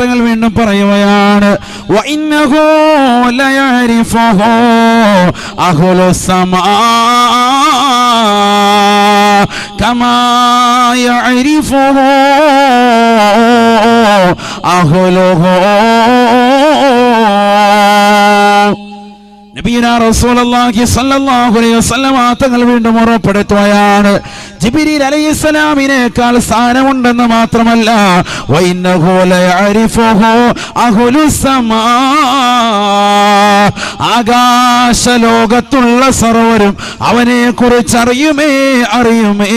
തങ്ങൾ വീണ്ടും പറയുകയാണ് അഹ്ലു തങ്ങൾ വീണ്ടും ഉറപ്പെടുത്തുകയാണ്. ജിബ്രീൽ അലൈഹിസ്സലാമിനേക്കാൾ സ്ഥാനമുണ്ടെന്ന് മാത്രമല്ല ആകാശ ലോകത്തുള്ള സർവരും അവനെ കുറിച്ച് അറിയുമേ അറിയുമേ.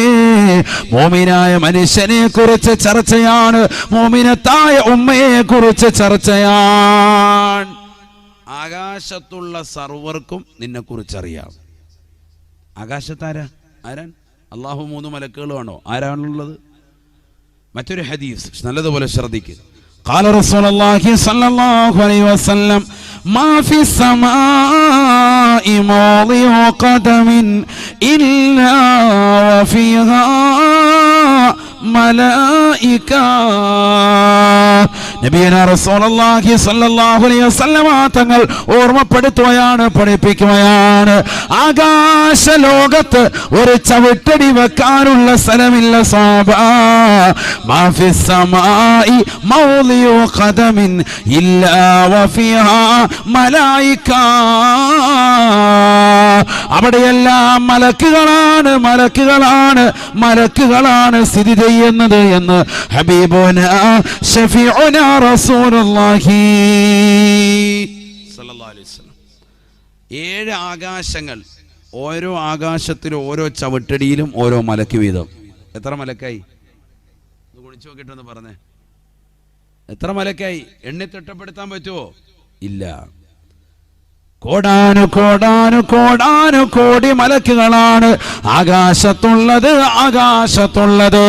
മോമിനായ മനുഷ്യനെ കുറിച്ച് ചർച്ചയാണ് മോമിനത്തായ ഉമ്മയെ കുറിച്ച് ചർച്ചയാണ്. ആകാശത്തുള്ള സർവർക്കും നിന്നെ കുറിച്ചറിയാം ആകാശത്താരാ ആരാൻ അള്ളാഹു മൂന്ന് മലക്കുകളുമാണോ ആരാണുള്ളത് മറ്റൊരു ഹദീസ് നല്ലതുപോലെ ശ്രദ്ധിക്കുക قال رسول الله صلى الله عليه وسلم ما في السماء موضع قدم إلا وفيها മലായിക തങ്ങൾ ഓർമ്മപ്പെടുത്തുകയാണ് പഠിപ്പിക്കുകയാണ്. ആകാശ ലോകത്ത് ഒരു ചവിട്ടടി വെക്കാനുള്ള സ്ഥലമില്ല സാബ. ഇല്ല അവിടെയെല്ലാം മലക്കുകളാണ് മലക്കുകളാണ് മലക്കുകളാണ് സ്ഥിതി ചെയ്യുന്നത് എന്ന് ഷഫീഉന റസൂലുള്ളാഹി അലൈഹി വസല്ലം. ഏഴ് ആകാശങ്ങൾ ഓരോ ആകാശത്തിലും ഓരോ ചവിട്ടടിയിലും ഓരോ മലക്ക് വീതം. എത്ര മലക്കായി? കുളിച്ചു നോക്കിയിട്ടൊന്ന് പറഞ്ഞേ. എത്ര മലക്കായി? എണ്ണി തിട്ടപ്പെടുത്താൻ പറ്റുമോ ഇല്ല. കോടാനു കോടാനു കോടാനു കോടി മലക്കുകളാണ്. ആകാശത്തുള്ളത് ആകാശത്തുള്ളത്.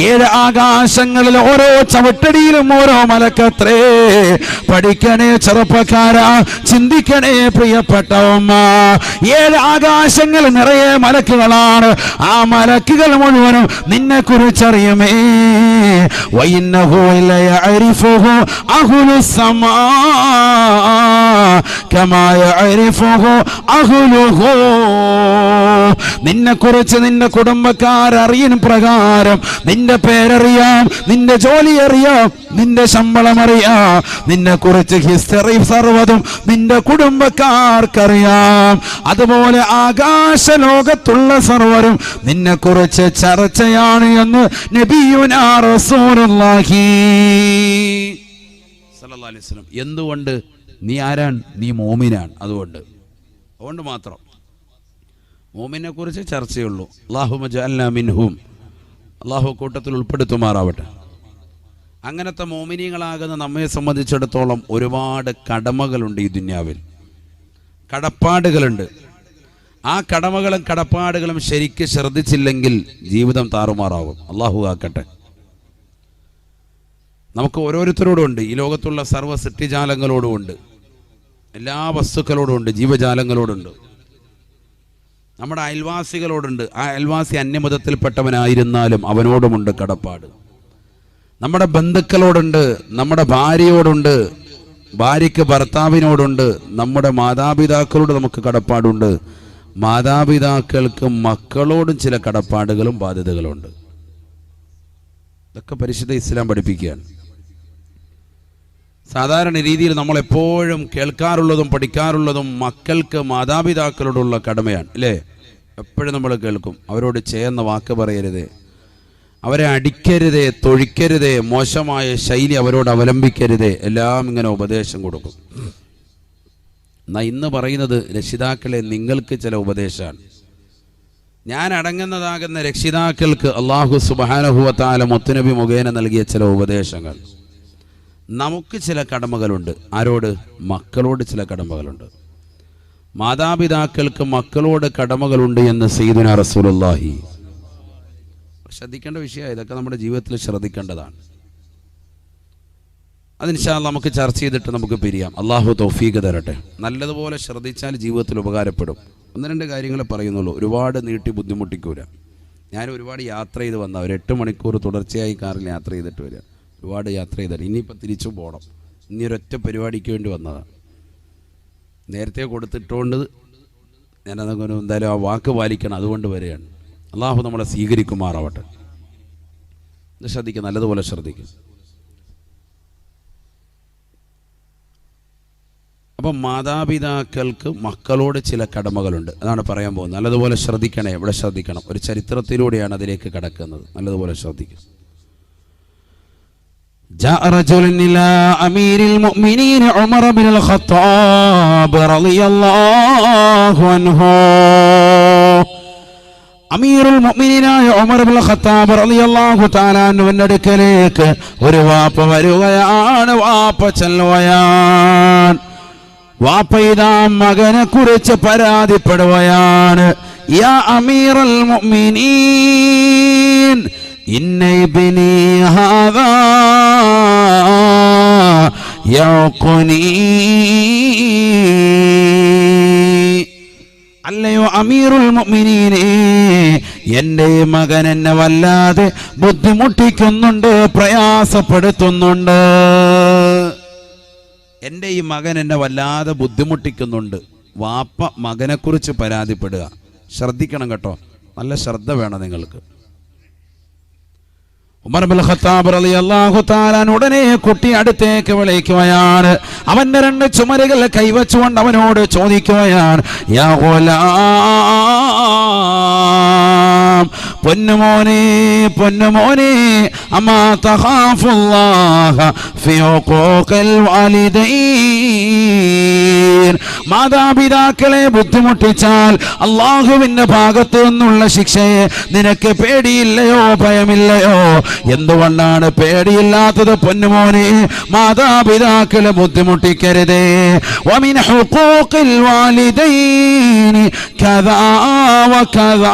ഏഴ് ആകാശങ്ങളിൽ ഓരോ ചവിട്ടടിയിലും ഓരോ മലക്കത്രേ. പഠിക്കണേ ചെറുപ്പക്കാരാ ചിന്തിക്കണേ പ്രിയപ്പെട്ട ഉമ്മ ഏഴ് ആകാശങ്ങൾ നിറയെ മലക്കുകളാണ്. ആ മലക്കുകൾ മുഴുവനും നിന്നെ കുറിച്ചറിയുമേ وإنه لا يعرفه أهل السماء كما يعرفه أهله. കുറിച്ച് നിന്റെ കുടുംബക്കാർ അറിയുന്ന പ്രകാരം നിന്റെ പേരറിയാം നിന്റെ ജോലി അറിയാം നിന്റെ ശമ്പളം അറിയാം നിന്നെ കുറിച്ച് ഹിസ്റ്ററി സർവതും നിന്റെ കുടുംബക്കാർക്കറിയാം. അതുപോലെ ആകാശ ലോകത്തുള്ള സർവരും നിന്നെ കുറിച്ച് ചർച്ചയാണ് എന്ന് നബിയുനാ റസൂലുള്ളാഹി അലൈഹി വസല്ലം. എന്തുകൊണ്ട്? നീ ആരാൻ നീ മോമിനാൻ അതുകൊണ്ട്. അതുകൊണ്ട് മാത്രം. മോമിനെ കുറിച്ച് ചർച്ചയുള്ളൂ അള്ളാഹു മിൻഹും. അള്ളാഹു കൂട്ടത്തിൽ ഉൾപ്പെടുത്തുമാറാവട്ടെ. അങ്ങനത്തെ മോമിനികളാകുന്ന നമ്മെ സംബന്ധിച്ചിടത്തോളം ഒരുപാട് കടമകളുണ്ട് ഈ ദുന്യാവിൽ. കടപ്പാടുകളുണ്ട്. ആ കടമകളും കടപ്പാടുകളും ശരിക്ക് ശ്രദ്ധിച്ചില്ലെങ്കിൽ ജീവിതം താറുമാറാവും. അള്ളാഹു ആക്കട്ടെ. നമുക്ക് ഓരോരുത്തരോടും ഉണ്ട്. ഈ ലോകത്തുള്ള സർവ സൃഷ്ടിജാലങ്ങളോടുമുണ്ട് എല്ലാ വസ്തുക്കളോടും ഉണ്ട്. ജീവജാലങ്ങളോടുണ്ട് നമ്മുടെ അയൽവാസികളോടുണ്ട്. ആ അയൽവാസി അന്യമതത്തിൽപ്പെട്ടവനായിരുന്നാലും അവനോടുമുണ്ട് കടപ്പാട്. നമ്മുടെ ബന്ധുക്കളോടുണ്ട് നമ്മുടെ ഭാര്യയോടുണ്ട് ഭാര്യയ്ക്ക് ഭർത്താവിനോടുണ്ട് നമ്മുടെ മാതാപിതാക്കളോട് നമുക്ക് കടപ്പാടുണ്ട്. മാതാപിതാക്കൾക്കും മക്കളോടും ചില കടപ്പാടുകളും ബാധ്യതകളുണ്ട്. ഇതൊക്കെ പരിശുദ്ധ ഇസ്ലാം പഠിപ്പിക്കുകയാണ്. സാധാരണ രീതിയിൽ നമ്മൾ എപ്പോഴും കേൾക്കാറുള്ളതും പഠിക്കാറുള്ളതും മക്കൾക്ക് മാതാപിതാക്കളോടുള്ള കടമയാണ് അല്ലേ? എപ്പോഴും നമ്മൾ കേൾക്കും. അവരോട് ചെയ്യുന്ന വാക്ക് പറയരുത്. അവരെ അടിക്കരുത് തൊഴിക്കരുത് മോശമായ ശൈലി അവരോട് അവലംബിക്കരുത്. എല്ലാം ഇങ്ങനെ ഉപദേശം കൊടുക്കും. എന്നാൽ ഇന്ന് പറയുന്നത് രക്ഷിതാക്കളെ നിങ്ങൾക്ക് ചില ഉപദേശമാണ്. ഞാൻ അടങ്ങുന്നതാകുന്ന രക്ഷിതാക്കൾക്ക് അള്ളാഹു സുബാനഹുവത്താല മുത്തുനബി മുഖേന നൽകിയ ചില ഉപദേശങ്ങൾ. നമുക്ക് ചില കടമകളുണ്ട്. ആരോട്? മക്കളോട് ചില കടമകളുണ്ട്. മാതാപിതാക്കൾക്ക് മക്കളോട് കടമകളുണ്ട് എന്ന് സെയ്ദുന റസൂലുള്ളാഹി. ശ്രദ്ധിക്കേണ്ട വിഷയമാണ് ഇതൊക്കെ നമ്മുടെ ജീവിതത്തിൽ ശ്രദ്ധിക്കേണ്ടതാണ്. അതിനിഷാ നമുക്ക് ചർച്ച ചെയ്തിട്ട് നമുക്ക് പിരിയാം. അള്ളാഹു തൗഫീഖ് തരട്ടെ. നല്ലതുപോലെ ശ്രദ്ധിച്ചാൽ ജീവിതത്തിൽ ഉപകാരപ്പെടും. ഒന്ന് രണ്ട് കാര്യങ്ങൾ പറയുന്നുള്ളൂ. ഒരുപാട് നീട്ടി ബുദ്ധിമുട്ടിക്കൂല. ഞാൻ ഒരുപാട് യാത്ര ചെയ്ത് വന്ന ഒരു എട്ട് മണിക്കൂർ തുടർച്ചയായി കാറിൽ യാത്ര ചെയ്തിട്ട് വരിക. ഒരുപാട് യാത്ര ചെയ്തിട്ട് ഇനിയിപ്പോൾ തിരിച്ചു പോകണം ഇനി ഒരൊറ്റ പരിപാടിക്ക് വേണ്ടി വന്നതാണ് നേരത്തെ കൊടുത്തിട്ടുകൊണ്ട് ഞാനതങ്ങനെ എന്തായാലും ആ വാക്ക് പാലിക്കണം. അതുകൊണ്ട് വരികയാണ്. അള്ളാഹു നമ്മളെ സ്വീകരിക്കുമാറാവട്ടെ. ശ്രദ്ധിക്കുക നല്ലതുപോലെ ശ്രദ്ധിക്കും. അപ്പം മാതാപിതാക്കൾക്ക് മക്കളോട് ചില കടമകളുണ്ട്. അതാണ് പറയാൻ പോകുന്നത്. നല്ലതുപോലെ ശ്രദ്ധിക്കണേ ഇവിടെ ശ്രദ്ധിക്കണം. ഒരു ചരിത്രത്തിലൂടെയാണ് അതിലേക്ക് കടക്കുന്നത്. നല്ലതുപോലെ ശ്രദ്ധിക്കും. جاء رجل إلى أمير المؤمنين عمر بن الخطاب رضي الله عنه അമീറുൽ മുഅ്മിനീനായ ഉമർ ഇബ്നുൽ ഖത്താബ് റളിയല്ലാഹു തആല അൻഹുവിന്റെ അടുക്കലേക്ക് ഒരു വാപ്പ വരികയാണ് വാപ്പ ചെല്ലുകയാണ് വാപ്പ ഇതാ മകനെ കുറിച്ച് പരാതിപ്പെടുകയാണ് യാ അമീറൽ മുഅ്മിനീൻ ഇന്ന ഇബ്നി ഹാദാ യഖുനീ അല്ലയോ അമീറുൽ മുഅ്മിനീനേ എന്റെ മകൻ എന്നെ വല്ലാതെ ബുദ്ധിമുട്ടിക്കുന്നുണ്ട് പ്രയാസപ്പെടുത്തുന്നുണ്ട്. എന്റെ ഈ മകൻ എന്നെ വല്ലാതെ ബുദ്ധിമുട്ടിക്കുന്നുണ്ട്. വാപ്പ മകനെക്കുറിച്ച് പരാതിപ്പെടുക. ശ്രദ്ധിക്കണം കേട്ടോ. നല്ല ശ്രദ്ധ വേണം നിങ്ങൾക്ക് ഉമർ ബിൻ ഖത്താബ് റളിയല്ലാഹു തആല ഉടനെ കുട്ടി അടുത്തേക്ക് വിളിക്കുകയാണ്. അവന്റെ രണ്ട് ചുമരുകൾ കൈവച്ചുകൊണ്ട് അവനോട് ചോദിക്കുകയാണ് യാ പൊന്നുമോനേ പൊന്നുമോനെ അമാ തഖാഫുല്ലാഹ ഫി ഉഖൂഖിൽ വാലിദൈൻ മാതാപിതാക്കളെ ബുദ്ധിമുട്ടിച്ചാൽ അള്ളാഹുവിന്റെ ഭാഗത്തു നിന്നുള്ള ശിക്ഷയെ നിനക്ക് പേടിയില്ലയോ ഭയമില്ലയോ എന്തുകൊണ്ടാണ് പേടിയില്ലാത്തത് പൊന്നുമോനെ മാതാപിതാക്കളെ ബുദ്ധിമുട്ടിക്കരുതേ ومن حقوق الوالدين كذا وكذا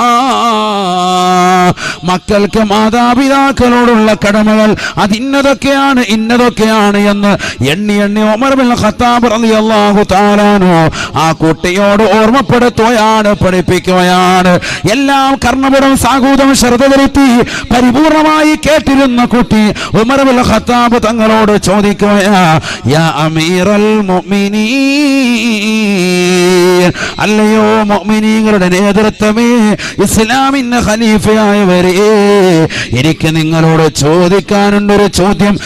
മക്കൾക്ക് മാതാപിതാക്കളോടുള്ള കടമകൾ അതിന്നതൊക്കെയാണ് ഇന്നതൊക്കെയാണ് എന്ന് എണ്ണി എണ്ണി ഒമർ ബിൻ ഖത്താബ് റളിയല്ലാഹു ആ കുട്ടിയോട് ഓർമ്മപ്പെടുത്തുകയാണ് പഠിപ്പിക്കുകയാണ്. എല്ലാം കർണപുരം സാഹൂതം ശ്രദ്ധ വരുത്തി പരിപൂർണമായി കേട്ടിരുന്ന കുട്ടി ഉമർ ബിൻ ഖത്താബ് തങ്ങളോട് ചോദിക്കുകയാ യാ അല്ലയോ മുഅ്മിനീങ്ങളുടെ നേതൃത്വമേ ഇസ്ലാമിന്റെ ഖലീഫയായവരെ എനിക്ക് നിങ്ങളോട് ചോദിക്കാനുണ്ടൊരു ചോദ്യം.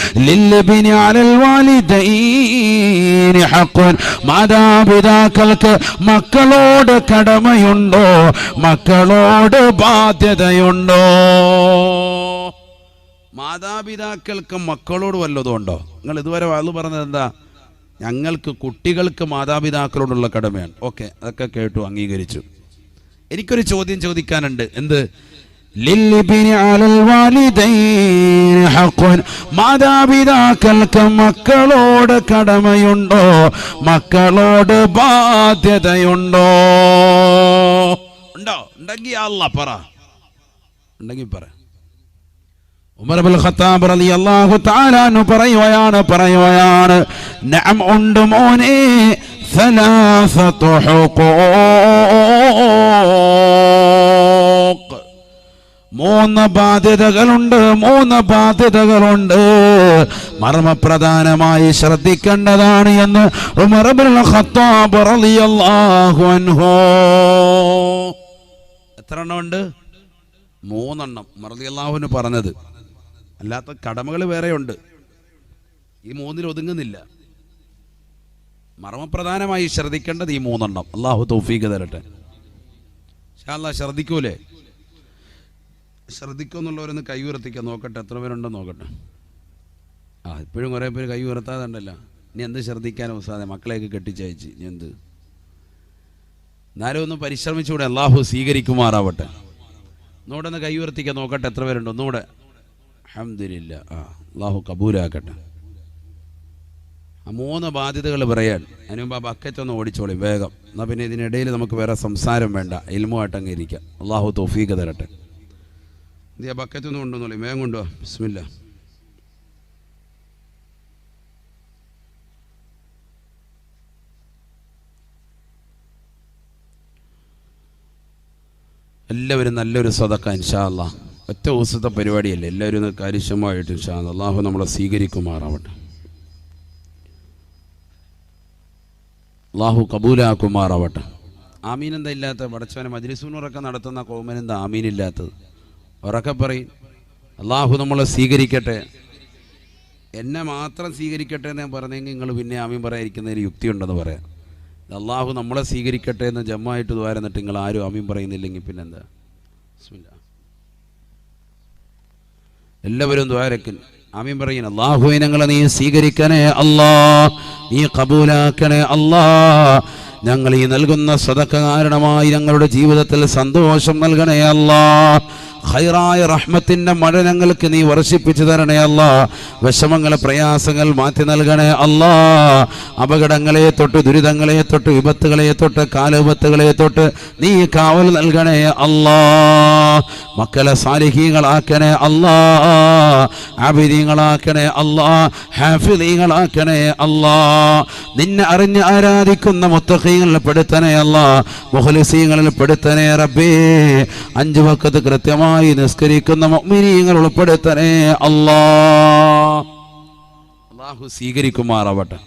മാതാപിതാക്കൾക്ക് മക്കളോട് കടമയുണ്ടോ? മക്കളോട് ബാധ്യതയുണ്ടോ? മാതാപിതാക്കൾക്ക് മക്കളോട് വല്ലതും ഉണ്ടോ? നിങ്ങൾ ഇതുവരെ അത് പറഞ്ഞത് എന്താ? ഞങ്ങൾക്ക് കുട്ടികൾക്ക് മാതാപിതാക്കളോടുള്ള കടമയാണ്. ഓക്കെ അതൊക്കെ കേട്ടു അംഗീകരിച്ചു. എനിക്കൊരു ചോദ്യം ചോദിക്കാനുണ്ട്. എന്ത്? ലില്ലിബിനി അലൽ വാലിദൈനി ഹഖുൻ മാതാപിതാക്കൾക്ക് മക്കളോട് കടമയുണ്ടോ മക്കളോട് ബാധ്യതയുണ്ടോ ഉണ്ടോ ഉണ്ടെങ്കിൽ അല്ല പറ ഉണ്ടെങ്കിൽ പറ ഉമർ ബിൻ ഖത്താബ് റളിയല്ലാഹു തആല അൻഹു പറയുകയാണ് പറയുകയാണ് നഅം ഉണ്ട് മോനെ ثلاثة حقوق മൂന്ന് ബാധ്യതകളുണ്ട് മൂന്ന് ബാധ്യതകളുണ്ട്. മർമ്മപ്രധാനമായി ശ്രദ്ധിക്കേണ്ടതാണ് എന്ന് എത്ര എണ്ണമുണ്ട് മൂന്നെണ്ണം. മറുതി അള്ളാഹുവിന് പറഞ്ഞത്. അല്ലാത്ത കടമകൾ വേറെയുണ്ട്. ഈ മൂന്നിൽ ഒതുങ്ങുന്നില്ല. മർമ്മപ്രധാനമായി ശ്രദ്ധിക്കേണ്ടത് ഈ മൂന്നെണ്ണം. അള്ളാഹു തൗഫീഖ് തരട്ടെ. ശ്രദ്ധിക്കൂലേ? ശ്രദ്ധിക്കുമെന്നുള്ളവരൊന്ന് കൈ ഉയർത്തിക്കാൻ നോക്കട്ടെ എത്ര പേരുണ്ടെന്ന് നോക്കട്ടെ. ആ ഇപ്പോഴും കുറേ പേര് കൈ ഉയർത്താതെ ഉണ്ടല്ലോ ഇനി എന്ത് ശ്രദ്ധിക്കാനും സാധനം മക്കളെയൊക്കെ കെട്ടിച്ചയച്ച്. ഇനി എന്ത്? എന്നാലും ഒന്ന് പരിശ്രമിച്ചുകൂടെ അള്ളാഹു സ്വീകരിക്കുമാറാവട്ടെ. ഒന്നുകൂടെ ഒന്ന് കൈ ഉയർത്തിക്കാൻ നോക്കട്ടെ എത്ര പേരുണ്ട്? ഒന്നുകൂടെ. അഹമ്മദില്ല ആ അള്ളാഹു കബൂലാക്കട്ടെ. ആ മൂന്ന് ബാധ്യതകൾ പറയാൻ. അതിന് മുമ്പ് ആ ബക്കറ്റ് ഒന്ന് ഓടിച്ചോളി വേഗം. എന്നാൽ പിന്നെ ഇതിനിടയിൽ നമുക്ക് വേറെ സംസാരം വേണ്ട. ഇൽമുമായിട്ട് അങ്ങ് ഇരിക്കാം. അള്ളാഹു തൗഫീഖ് തരട്ടെ. ഇത് ബക്കറ്റ് ഒന്ന് കൊണ്ടുവന്നോളി. വേഗം കൊണ്ടുവാ. ബിസ്മില്ല. എല്ലാവരും നല്ലൊരു സ്വതക്ക ഇൻഷാ അല്ലാ ഒറ്റ ദിവസത്തെ പരിപാടിയല്ലേ? എല്ലാവരും കാര്യക്ഷമമായിട്ട് ഇൻഷാ അല്ലാ. അള്ളാഹു നമ്മളെ സ്വീകരിക്കുമാറാവട്ടെ. അള്ളാഹു കബൂലാക്കുമാറാവട്ടെ. ആമീനെന്താ ഇല്ലാത്ത പടച്ചവനെ മജ്ലിസൂനൂറൊക്കെ നടത്തുന്ന കോമനെന്താ ആമീനില്ലാത്തത്? ഉറക്കെ പറയും. അള്ളാഹു നമ്മളെ സ്വീകരിക്കട്ടെ. എന്നെ മാത്രം സ്വീകരിക്കട്ടെ എന്ന് ഞാൻ പറഞ്ഞെങ്കിൽ നിങ്ങൾ പിന്നെ ആമീൻ പറയാതിരിക്കുന്നതിന് യുക്തിയുണ്ടെന്ന് പറയാം. അള്ളാഹു നമ്മളെ സ്വീകരിക്കട്ടെ എന്ന് ജമ്മായിട്ട് ദ്വാരന്നിട്ട് നിങ്ങൾ ആരും ആമീൻ പറയുന്നില്ലെങ്കിൽ പിന്നെന്താ? എല്ലാവരും ദ്വാരക്കൻ ആമീൻ പറയുന്ന അള്ളാഹു ഞങ്ങളെ നീ സ്വീകരിക്കണേ അല്ലാ നീ കബൂലാക്കണേ അല്ലാ ഞങ്ങൾ ഈ നൽകുന്ന സദക്ക കാരണമായി ഞങ്ങളുടെ ജീവിതത്തിൽ സന്തോഷം നൽകണേ അല്ലാ. ഹൈറായ റഹ്മത്തിന്റെ മഴ ഞങ്ങൾക്ക് നീ വർഷിപ്പിച്ചു തരണേ അല്ല. വിഷമങ്ങൾ പ്രയാസങ്ങൾ മാറ്റി നൽകണേ അല്ലാ. അപകടങ്ങളെ തൊട്ട് ദുരിതങ്ങളെ തൊട്ട് വിപത്തുകളെ തൊട്ട് കാലവിപത്തുകളെ തൊട്ട് നീ കാവൽ നൽകണേ അല്ലാ. മക്കളെ സാലിഹീങ്ങളാക്കണേ അല്ലാ. ആബിദീങ്ങളാക്കണേ അല്ലാ. ഹാഫിദീങ്ങളാക്കണേ അല്ലാ. നിന്നെ അറിഞ്ഞ് ആരാധിക്കുന്ന മുത്തഖീങ്ങളിൽ പെടുത്തനേ അല്ല മുഖലിസീങ്ങളിൽ പെടുത്തനേ റബ്ബേ. അഞ്ചു വക്കത്ത് കൃത്യമായി നിസ്കരിക്കുന്ന മുഅ്മിനീങ്ങൾ ഉൾപ്പെടുത്തനെ അല്ലാഹു സ്വീകരിക്കുമാറാവട്ടെ.